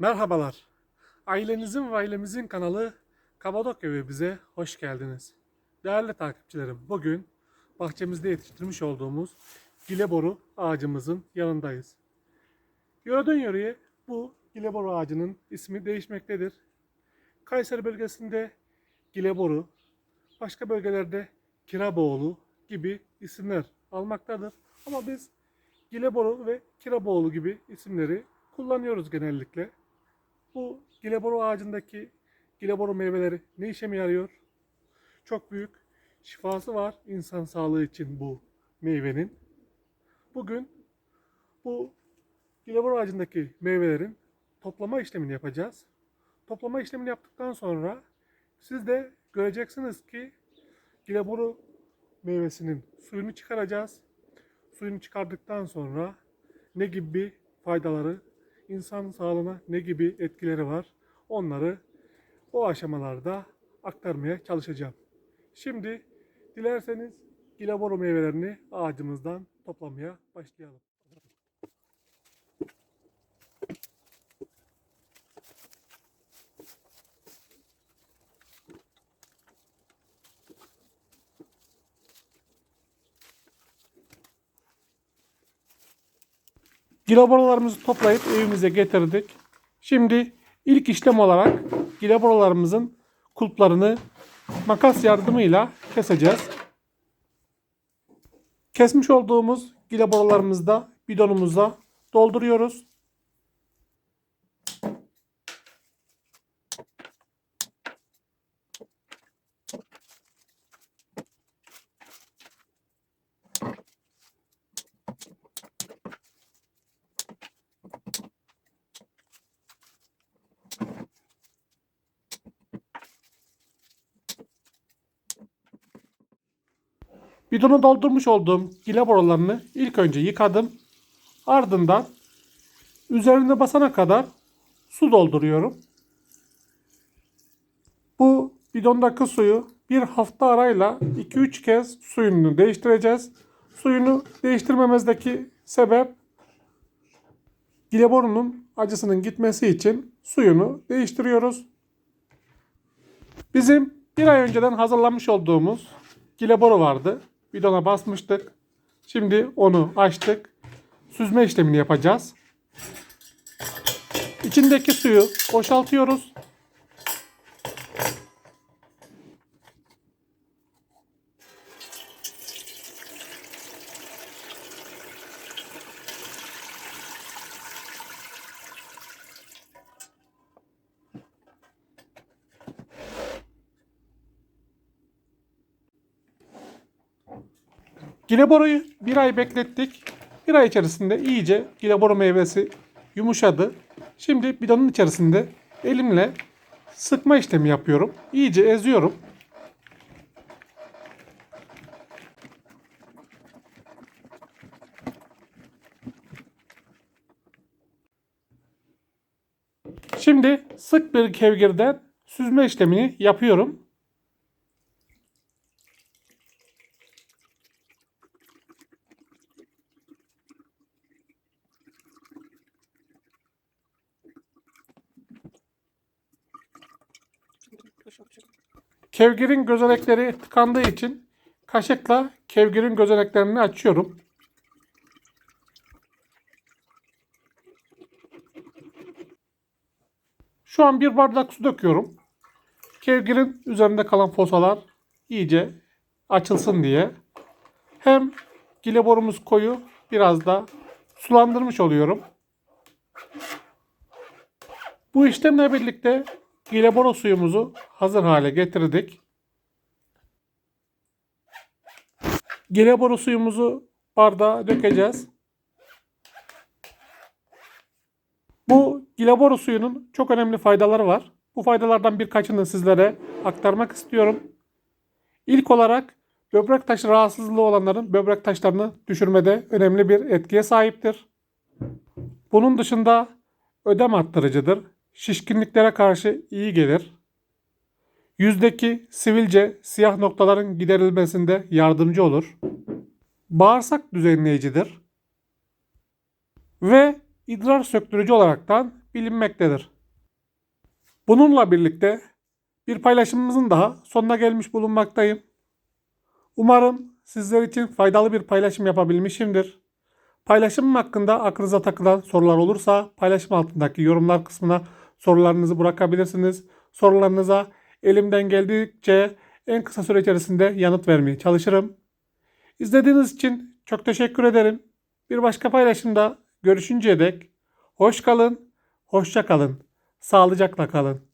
Merhabalar. Ailenizin ve ailemizin kanalı Kapadokya ve bize hoş geldiniz. Değerli takipçilerim, bugün bahçemizde yetiştirmiş olduğumuz gileboru ağacımızın yanındayız. Yöreden yöreye bu gileboru ağacının ismi değişmektedir. Kayseri bölgesinde gileboru, başka bölgelerde kiraboğlu gibi isimler almaktadır. Ama biz gileboru ve kiraboğlu gibi isimleri kullanıyoruz genellikle. Bu gileboru ağacındaki gileboru meyveleri ne işe mi yarıyor? Çok büyük şifası var insan sağlığı için bu meyvenin. Bugün bu gileboru ağacındaki meyvelerin toplama işlemini yapacağız. Toplama işlemini yaptıktan sonra siz de göreceksiniz ki gileboru meyvesinin suyunu çıkaracağız. Suyunu çıkardıktan sonra ne gibi faydaları, insan sağlığına ne gibi etkileri var onları o aşamalarda aktarmaya çalışacağım. Şimdi dilerseniz gileboru meyvelerini ağacımızdan toplamaya başlayalım. Gileborularımızı toplayıp evimize getirdik. Şimdi ilk işlem olarak gileborularımızın kulplarını makas yardımıyla keseceğiz. Kesmiş olduğumuz gileborularımızı da bidonumuza dolduruyoruz. Bidonu doldurmuş olduğum gile borularını ilk önce yıkadım. Ardından üzerine basana kadar su dolduruyorum. Bu bidondaki suyu bir hafta arayla 2-3 kez suyunu değiştireceğiz. Suyunu değiştirmemizdeki sebep gileborunun acısının gitmesi için suyunu değiştiriyoruz. Bizim bir ay önceden hazırlamış olduğumuz gileboru vardı. Bidona basmıştık. Şimdi onu açtık. Süzme işlemini yapacağız. İçindeki suyu boşaltıyoruz. Gileboruyu bir ay beklettik. Bir ay içerisinde iyice gileboru meyvesi yumuşadı. Şimdi bidonun içerisinde elimle sıkma işlemi yapıyorum. İyice eziyorum. Şimdi sık bir kevgirden süzme işlemini yapıyorum. Kevgirin gözenekleri tıkandığı için kaşıkla kevgirin gözeneklerini açıyorum. Şu an bir bardak su döküyorum. Kevgirin üzerinde kalan fosalar iyice açılsın diye. Hem gileborumuz koyu biraz da sulandırmış oluyorum. Bu işlemle birlikte Gileboro suyumuzu hazır hale getirdik. Gileboro suyumuzu bardağa dökeceğiz. Bu Gileboro suyunun çok önemli faydaları var. Bu faydalardan birkaçını sizlere aktarmak istiyorum. İlk olarak böbrek taşı rahatsızlığı olanların böbrek taşlarını düşürmede önemli bir etkiye sahiptir. Bunun dışında ödem arttırıcıdır şişkinliklere karşı iyi gelir. Yüzdeki sivilce, siyah noktaların giderilmesinde yardımcı olur. Bağırsak düzenleyicidir. Ve idrar söktürücü olaraktan bilinmektedir. Bununla birlikte bir paylaşımımızın daha sonuna gelmiş bulunmaktayım. Umarım sizler için faydalı bir paylaşım yapabilmişimdir. Paylaşımım hakkında aklınıza takılan sorular olursa paylaşım altındaki yorumlar kısmına sorularınızı bırakabilirsiniz. Sorularınıza elimden geldikçe en kısa süre içerisinde yanıt vermeye çalışırım. İzlediğiniz için çok teşekkür ederim. Bir başka paylaşımda görüşünceye dek hoş kalın, hoşça kalın, sağlıcakla kalın.